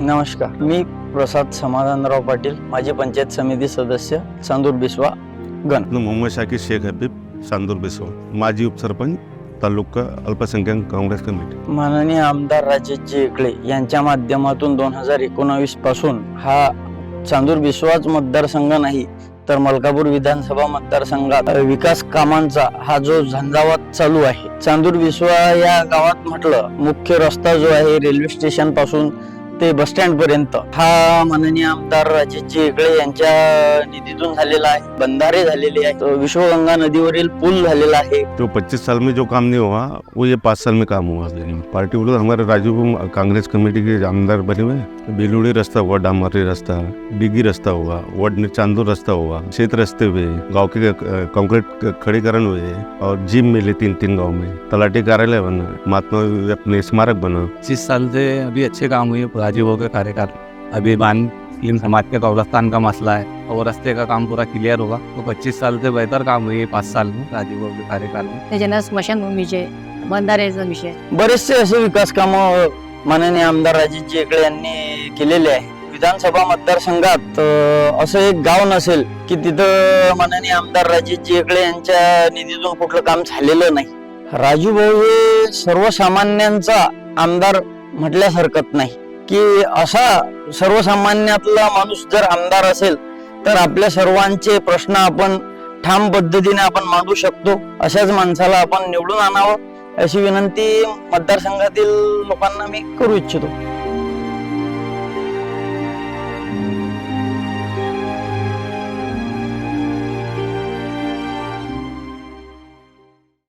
नमस्कार मी प्रसाद समाधानराव पाटील माजी पंचायत समिती सदस्य चांदूर बिस्वा गण. मोहम्मद शाकीर शेख हबीब चांदूर बेसवा माजी उपसरपंच तालुका अल्पसंख्याक काँग्रेस कमिटी. माननीय आमदार राजेशजी एकळे यांच्या माध्यमातून दोन हजार एकोणावीसपासून हा चांदूर बिस्वाच मतदारसंघ नाही तर मलकापूर विधानसभा मतदारसंघात विकास कामांचा हा जो झंझावात चालू आहे. चांदूर बिस्वा या गावात म्हटलं मुख्य रस्ता जो आहे रेल्वे स्टेशनपासून ते बस स्टँड पर्यंत. हा माननीय आमदार राजेशजी एकळे यांच्या निधीतून झालेला आहे. बंधारे झालेले आहेत विश्वगंगा नदीवरील पूल झालेला आहे. तो 25 साल में जो काम नहीं हुआ वो ये पाँच साल में काम हुआ। पार्टी वालों हमारे राजू को कांग्रेस कमेटी के आमदार बने हुए बेलुड़ी रास्ता हुआ डामरी रास्ता डिगी रास्ता हुआ वार्ड चांदूर रास्ता हुआ क्षेत्र रास्ते हुए गांव के अ, कंक्रीट खड़ीकरण हुए और जिम मिले तीन तीन गांव में। तलाटी कार्यालय बना महात्मा अपने स्मारक बना। पच्चीस साल से अभी अच्छे काम हुए राजीव के कार्यकाल। अभी बान मुस्लिम समाज के कब्रस्तान का मसला है और रास्ते का काम पूरा क्लियर होगा। तो पच्चीस साल से बेहतर काम हुए पाँच साल में राजीव के कार्यकाल में। त्याच्यानं स्मशानभूमीचे बंधाऱ्याचा विषय। बरेचसे असे विकास काम माननीय आमदार राजेशजी एकळे यांनी केलेले आहे. विधानसभा मतदारसंघात अं, असं एक गाव नसेल की तिथं माननीय आमदार राजेशजी एकळे यांच्या निधीतून कुठलं काम झालेलं नाही. राजू भाऊ हे सर्वसामान्यांचा आमदार म्हटल्यास हरकत नाही. की असा सर्वसामान्यातला माणूस जर आमदार असेल तर आपल्या सर्वांचे प्रश्न आपण ठाम पद्धतीने आपण मांडू शकतो. अशाच माणसाला आपण निवडून आणावं अशी विनंती मतदारसंघातील लोकांना मी करू इच्छितो.